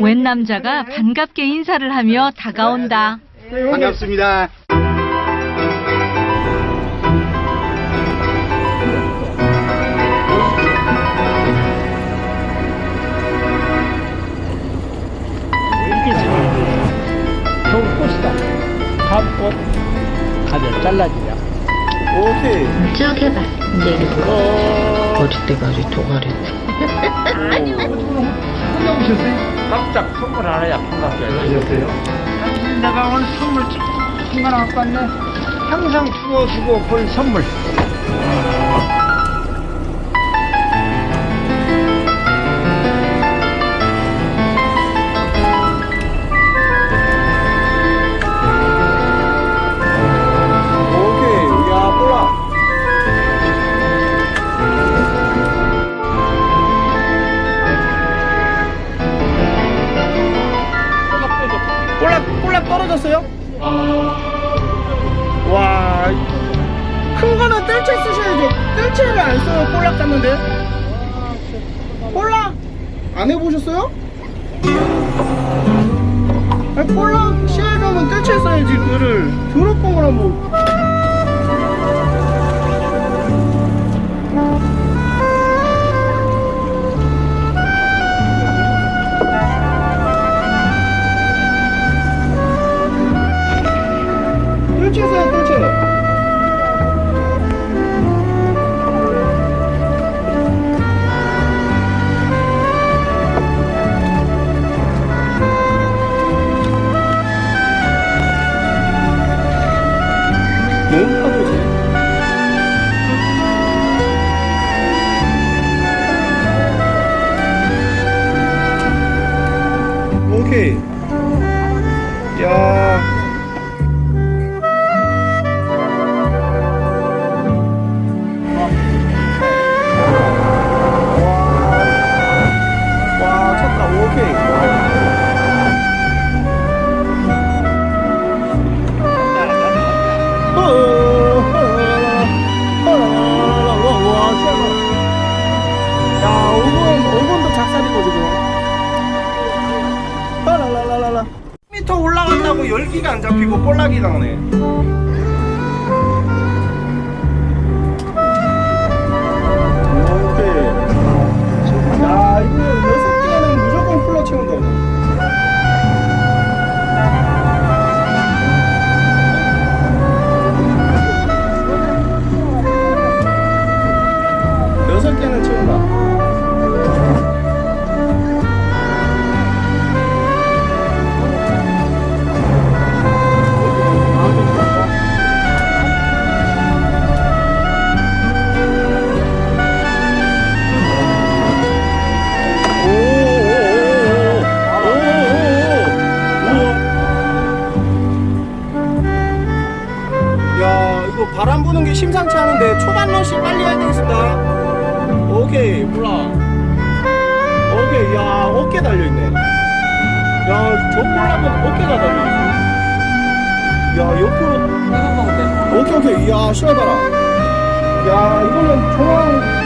웬 남자가 반갑게 인사를 하며 다가온다. 반갑습니다. 겨울 꽃이다. 가면 잘라주냐. 오케이. 쭉 해봐. 이제 이거 어릴 때까지 도가리. 깜짝 선물 하나야 반갑게 내가 오늘 선물 한거 갖고 왔네. 항상 주워주고 볼 선물. 와, 큰 거는 뜰채 쓰셔야죠. 뜰채를 안 써요. 볼락 잡는데. 볼락 안 해보셨어요? 아니, 볼락 시해가면 뜰채 써야지. 그를 더럽은 거랑 뭐. 오 열기가 안 잡히고 볼락이 나오네. 야, 이거 여섯 개는 무조건 풀러 채운다. 심상치 않은데 초반 러시 빨리 해야 되겠습니다. 오케이 몰라. 오케이 야 어깨 달려있네. 야저 볼라면 어깨가 달려있어 야 옆으로. 오케이 오케이. 야 시원하다 야 이거는 중앙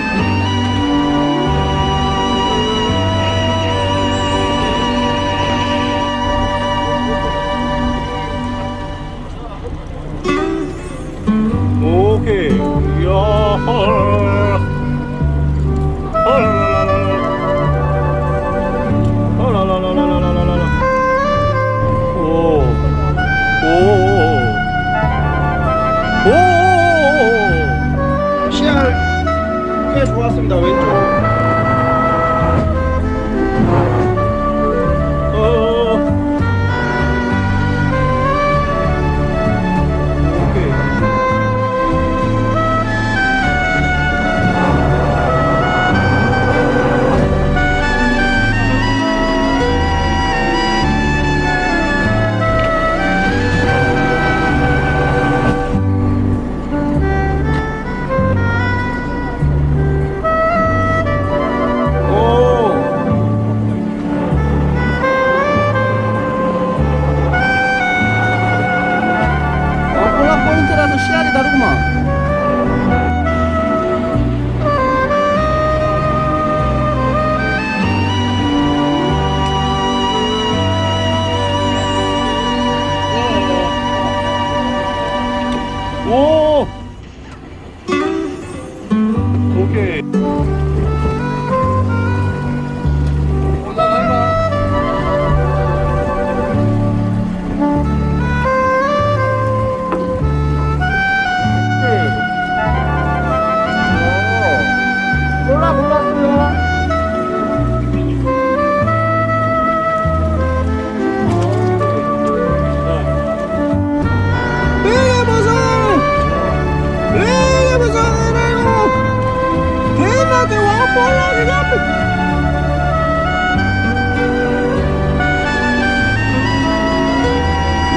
꽤 좋았습니다, 왼쪽.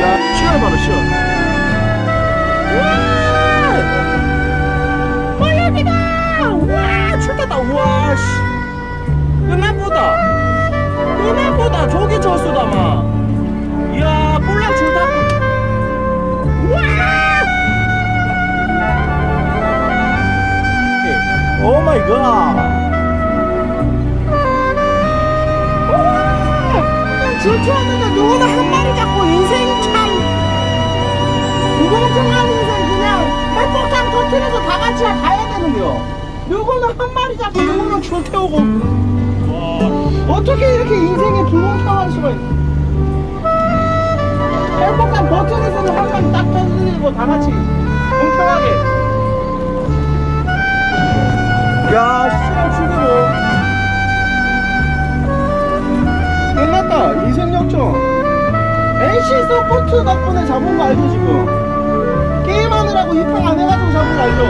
야, 시원 봐라, 시원. 와! 빨려기다! 와, 출탔다. 와, 씨. 끝나보다. 끝나보다. 저기 저수다, 마. 이야, 볼락 줄다. 와! 오 마이 갓. 질투하는데 누구나 한 마리 잡고 인생 참 무공평한 인생 그냥 핵폭탄 터트려서 다 같이 가야 되는데요 누구는 한 마리 잡고 누구는 줄 태우고. 어떻게 이렇게 인생에 불공평할 수가 있어 핵폭탄 버튼에서는 한 마리 딱 터트리고 다 같이 공평하게. 야, 씨발 죽이고. NC 서포트 덕분에 잡은 거 알죠, 지금? 게임하느라고 입학 안 해가지고 잡은 거 알죠?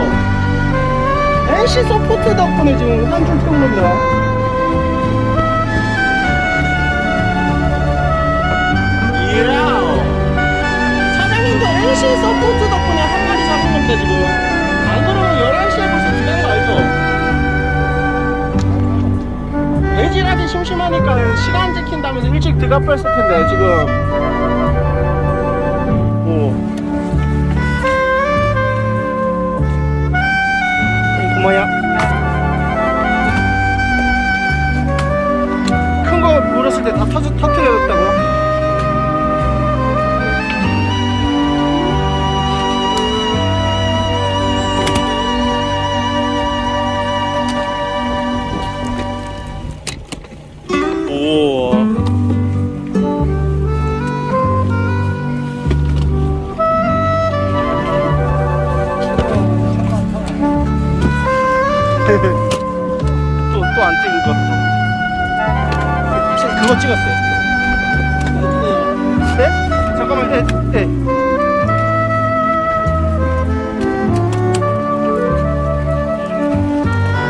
NC 서포트 덕분에 지금 한줄 태운 겁니다. NC 서포트 덕분에 한 마리 잡은 겁니다, 지금. 안 그러면 11시에 벌써 지난 거 알죠? 애질하기 심심하니까 시간 지킨다면서 일찍 들어갔을 텐데 지금 또또안 찍은 거. 혹시 그거 찍었어요? 네? 잠깐만, 네, 네.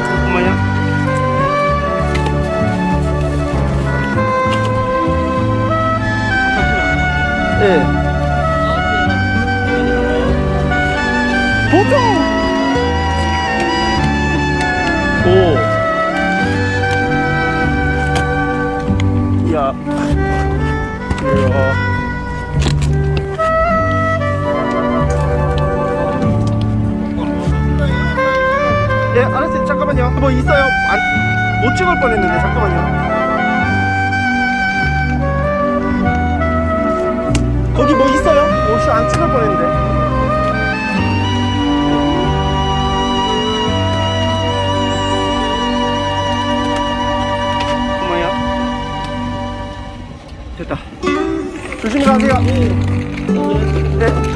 잠깐만요. 예. 예, 알았어요. 잠깐만요. 뭐 있어요? 안, 못 찍을 뻔했는데 잠깐만요. 거기 뭐 있어요? 혹시 안 찍을 뻔했는데. 됐다. 조심히 가세요. 네.